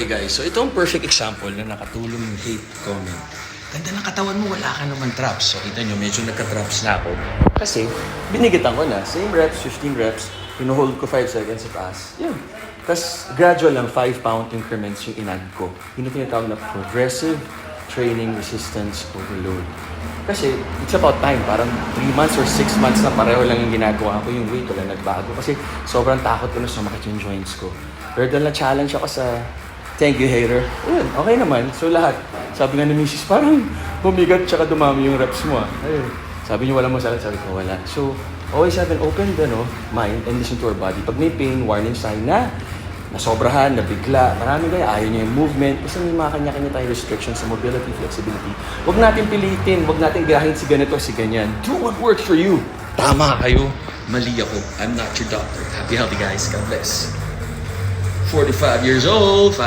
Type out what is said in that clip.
Okay guys, so ito ang perfect example na nakatulong yung hate comment. Ganda ng katawan mo, wala ka naman traps. So kita nyo, medyo nagka-traps na ako. Kasi, binigitan ko na. Same reps, 15 reps. Pinuhold ko 5 seconds sa taas. Yun. Tapos gradual lang, 5 pound increments yung inad ko. Yun yung tinatawag na progressive training resistance overload. Kasi it's about time. Parang 3 months or 6 months na pareho lang yung ginagawa ko. Yung weight wala nagbago. Kasi sobrang takot ko na sumakit yung joints ko. Pero dahil na-challenge ako sa thank you hater, yun, okay naman. So lahat. Sabi nga ni Mrs. parang bumigat tsaka dumami yung reps mo ah. Ayun. Sabi niyo walang masakit. Sabi ko wala. So always have an open ano, mind and listen to our body. Pag may pain, warning sign na nasobrahan, nabigla, marami kayo, ayaw niya yung movement. Kasi may mga kanya-kanya tayong restrictions sa mobility, flexibility. Huwag natin pilitin, huwag natin gayahin si ganito, si ganyan. Do what works for you. Tama kayo. Mali ako. I'm not your doctor. Happy healthy guys. God bless. 45 years old,